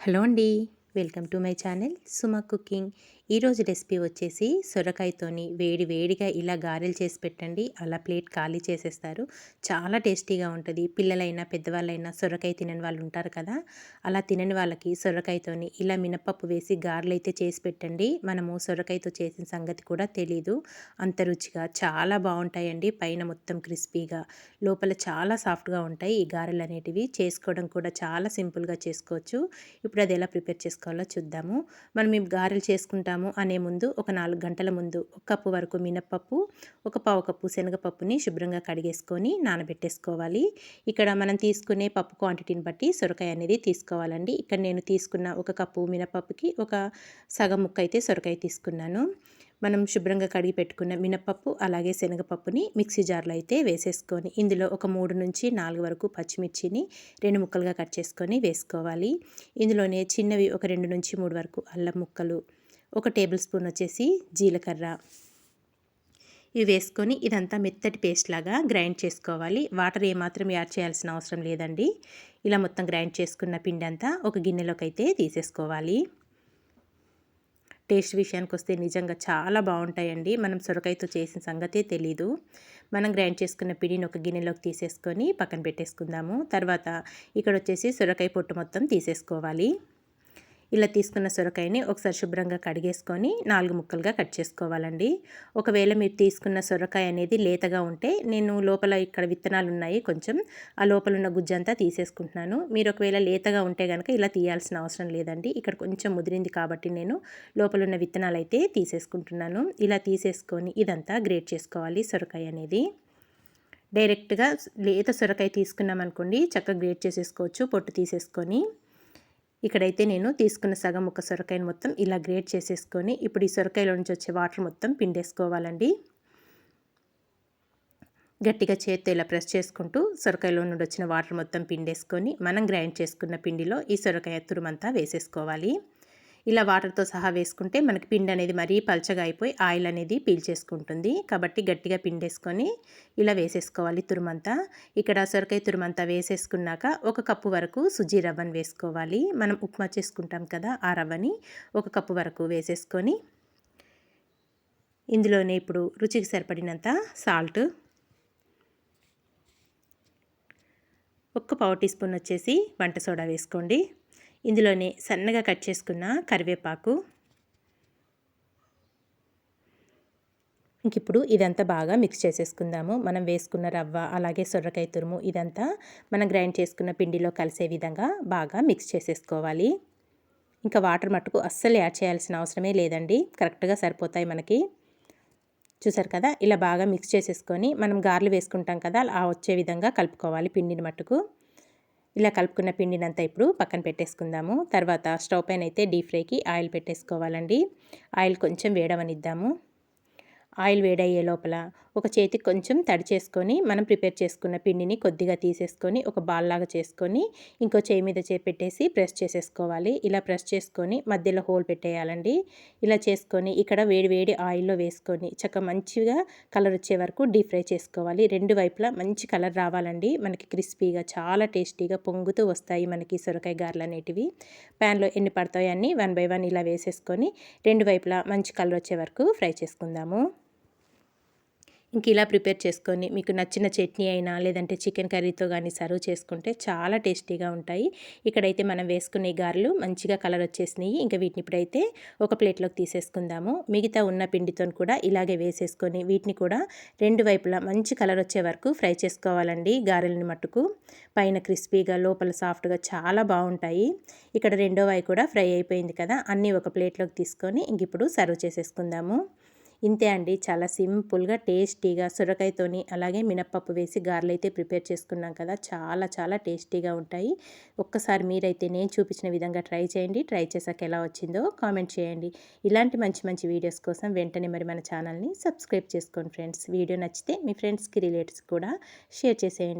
Hello అండి. Welcome to my channel Suma cooking. ఈరోజు recipe వచ్చేసి సొరకాయతోని వేడి వేడిగా ఇలా గారెలు చేసి పెట్టండి. అలా ప్లేట్ ఖాళీ చేసేస్తారు. చాలా టేస్టీగా ఉంటుంది. పిల్లలైనా పెద్దవాళ్ళైనా సొరకాయ తినని వాళ్ళు ఉంటారు కదా. అలా తినని వాళ్ళకి సొరకాయతోని ఇలా మినపప్పు వేసి గారెలు అయితే చేసి పెట్టండి. మనము సొరకాయతో చేసిన సంగతి కూడా తెలీదు. అంత రుచిగా చాలా బాగుంటాయండి. పైన మొత్తం క్రిస్పీగా లోపల చాలా సాఫ్ట్గా ఉంటాయి ఈ గారెలు అనేటివి. చేసుకోవడం కూడా చాలా సింపుల్గా చేసుకోవచ్చు. ఇప్పుడు అది ఎలా ప్రిపేర్ చేసుకోవాలో చూద్దాము. మనం ఈ గారెలు చేసుకుంటాము అనే ముందు ఒక నాలుగు గంటల ముందు ఒక కప్పు వరకు మినప్పప్పు ఒక పావు కప్పు శనగపప్పుని శుభ్రంగా కడిగేసుకొని నానబెట్టేసుకోవాలి. ఇక్కడ మనం తీసుకునే పప్పు క్వాంటిటీని బట్టి సొరకాయ అనేది తీసుకోవాలండి. ఇక్కడ నేను తీసుకున్న ఒక కప్పు మినపప్పుకి ఒక సగం ముక్క అయితే సొరకాయ తీసుకున్నాను. మనం శుభ్రంగా కడిగి పెట్టుకున్న మినపప్పు అలాగే శనగపప్పుని మిక్సీ జార్లో అయితే వేసేసుకొని ఇందులో ఒక మూడు నుంచి నాలుగు వరకు పచ్చిమిర్చిని రెండు ముక్కలుగా కట్ చేసుకొని వేసుకోవాలి. ఇందులోనే చిన్నవి ఒక రెండు నుంచి మూడు వరకు అల్లం ముక్కలు ఒక టేబుల్ స్పూన్ వచ్చేసి జీలకర్ర. ఇవి వేసుకొని ఇదంతా మెత్తటి పేస్ట్ లాగా గ్రైండ్ చేసుకోవాలి. వాటర్ ఏమాత్రం యాడ్ చేయాల్సిన అవసరం లేదండి. ఇలా మొత్తం గ్రైండ్ చేసుకున్న పిండి అంతా ఒక గిన్నెలోకి అయితే తీసేసుకోవాలి. టేస్ట్ విషయానికి వస్తే నిజంగా చాలా బాగుంటాయండి. మనం సొరకాయతో చేసిన సంగతే తెలీదు. మనం గ్రైండ్ చేసుకున్న పిడిని ఒక గిన్నెలోకి తీసేసుకొని పక్కన పెట్టేసుకుందాము. తర్వాత ఇక్కడ వచ్చేసి సొరకాయ పొట్టు మొత్తం తీసేసుకోవాలి. ఇలా తీసుకున్న సొరకాయని ఒకసారి శుభ్రంగా కడిగేసుకొని నాలుగు ముక్కలుగా కట్ చేసుకోవాలండి. ఒకవేళ మీరు తీసుకున్న సొరకాయ అనేది లేతగా ఉంటే నేను లోపల ఇక్కడ విత్తనాలు ఉన్నాయి కొంచెం ఆ లోపల ఉన్న గుజ్జంతా తీసేసుకుంటున్నాను. మీరు ఒకవేళ లేతగా ఉంటే కనుక ఇలా తీయాల్సిన అవసరం లేదండి. ఇక్కడ కొంచెం ముదిరింది కాబట్టి నేను లోపల ఉన్న విత్తనాలు అయితే తీసేసుకుంటున్నాను. ఇలా తీసేసుకొని ఇదంతా గ్రేట్ చేసుకోవాలి సొరకాయ అనేది. డైరెక్ట్గా లేత సొరకాయ తీసుకున్నాం అనుకోండి చక్కగా గ్రేట్ చేసేసుకోవచ్చు పొట్టు తీసేసుకొని. ఇక్కడైతే నేను తీసుకున్న సగం ఒక సొరకాయను మొత్తం ఇలా గ్రేట్ చేసేసుకొని ఇప్పుడు ఈ సొరకాయలో నుంచి వచ్చే వాటర్ మొత్తం పిండేసుకోవాలండి. గట్టిగా చేత్తో ఇలా ప్రెస్ చేసుకుంటూ సొరకాయలో నుండి వచ్చిన వాటర్ మొత్తం పిండేసుకొని మనం గ్రైండ్ చేసుకున్న పిండిలో ఈ సొరకాయ తురుమంతా వేసేసుకోవాలి. ఇలా వాటర్తో సహా వేసుకుంటే మనకి పిండి అనేది మరీ పల్చగా అయిపోయి ఆయిల్ అనేది పీల్చేసుకుంటుంది కాబట్టి గట్టిగా పిండేసుకొని ఇలా వేసేసుకోవాలి తురుమంతా. ఇక్కడ సొరకాయ తురుమంతా వేసేసుకున్నాక ఒక కప్పు వరకు సుజీ రవ్వని వేసుకోవాలి. మనం ఉప్మా చేసుకుంటాం కదా ఆ రవ్వని ఒక కప్పు వరకు వేసేసుకొని ఇందులోనే ఇప్పుడు రుచికి సరిపడినంత సాల్ట్ ఒక్క పావు టీ స్పూన్ వచ్చేసి వంట సోడా వేసుకోండి. ఇందులోనే సన్నగా కట్ చేసుకున్న కరివేపాకు. ఇంక ఇప్పుడు ఇదంతా బాగా మిక్స్ చేసేసుకుందాము. మనం వేసుకున్న రవ్వ అలాగే సొర్రకాయ తురుము ఇదంతా మనం గ్రైండ్ చేసుకున్న పిండిలో కలిసే విధంగా బాగా మిక్స్ చేసేసుకోవాలి. ఇంకా వాటర్ మట్టుకు అస్సలు యాడ్ చేయాల్సిన అవసరమే లేదండి. కరెక్ట్గా సరిపోతాయి మనకి. చూసారు కదా? ఇలా బాగా మిక్స్ చేసేసుకొని మనం గార్లు వేసుకుంటాం కదా? ఆ వచ్చే విధంగా కలుపుకోవాలి పిండిని మట్టుకు. ఇలా కలుపుకున్న పిండినంతా ఇప్పుడు పక్కన పెట్టేసుకుందాము. తర్వాత స్టవ్ పైన అయితే డీప్ ఫ్రైకి ఆయిల్ పెట్టేసుకోవాలండి. ఆయిల్ కొంచెం వేడవనిద్దాము. ఆయిల్ వేడయ్యే లోపల ఒక చేతికి కొంచెం తడి చేసుకొని మనం ప్రిపేర్ చేసుకున్న పిండిని కొద్దిగా తీసేసుకొని ఒక బాల్ లాగా చేసుకొని ఇంకో చేయి మీద చేపెట్టేసి పెట్టేసి ప్రెస్ చేసేసుకోవాలి. ఇలా ప్రెస్ చేసుకొని మధ్యలో హోల్ పెట్టేయాలండి. ఇలా చేసుకొని ఇక్కడ వేడి వేడి ఆయిల్లో వేసుకొని చక్కగా మంచిగా కలర్ వచ్చే వరకు డీప్ ఫ్రై చేసుకోవాలి. రెండు వైపులా మంచి కలర్ రావాలండి. మనకి క్రిస్పీగా చాలా టేస్టీగా పొంగుతూ వస్తాయి మనకి సొరకాయ గారెలు అనేటివి. ప్యాన్లో ఎన్ని పడతాయో అన్నీ వన్ బై వన్ ఇలా వేసేసుకొని రెండు వైపులా మంచి కలర్ వచ్చే వరకు ఫ్రై చేసుకుందాము. ఇంక ఇలా ప్రిపేర్ చేసుకొని మీకు నచ్చిన చట్నీ అయినా లేదంటే చికెన్ కర్రీతో కానీ సర్వ్ చేసుకుంటే చాలా టేస్టీగా ఉంటాయి. ఇక్కడైతే మనం వేసుకునే గారెలు మంచిగా కలర్ వచ్చేసినాయి. ఇంకా వీటిని ఇప్పుడైతే ఒక ప్లేట్లోకి తీసేసుకుందాము. మిగతా ఉన్న పిండితో కూడా ఇలాగే వేసేసుకొని వీటిని కూడా రెండు వైపులా మంచి కలర్ వచ్చే వరకు ఫ్రై చేసుకోవాలండి గారెలని మట్టుకు. పైన క్రిస్పీగా లోపల సాఫ్ట్గా చాలా బాగుంటాయి. ఇక్కడ రెండో వాయి కూడా ఫ్రై అయిపోయింది కదా అన్నీ ఒక ప్లేట్లోకి తీసుకొని ఇంక ఇప్పుడు సర్వ్ చేసేసుకుందాము. ఇంతే అండి. చాలా సింపుల్గా టేస్టీగా సొరకాయతోని అలాగే మినప్పప్పు వేసి గారెలు అయితే ప్రిపేర్ చేసుకున్నాం కదా. చాలా చాలా టేస్టీగా ఉంటాయి. ఒక్కసారి మీరైతే నేను చూపించిన విధంగా ట్రై చేయండి. ట్రై చేసాక ఎలా వచ్చిందో కామెంట్ చేయండి. ఇలాంటి మంచి మంచి వీడియోస్ కోసం వెంటనే మరి మన ఛానల్ని సబ్స్క్రైబ్ చేసుకోండి ఫ్రెండ్స్. వీడియో నచ్చితే మీ ఫ్రెండ్స్కి రిలేటివ్స్ కూడా షేర్ చేసేయండి.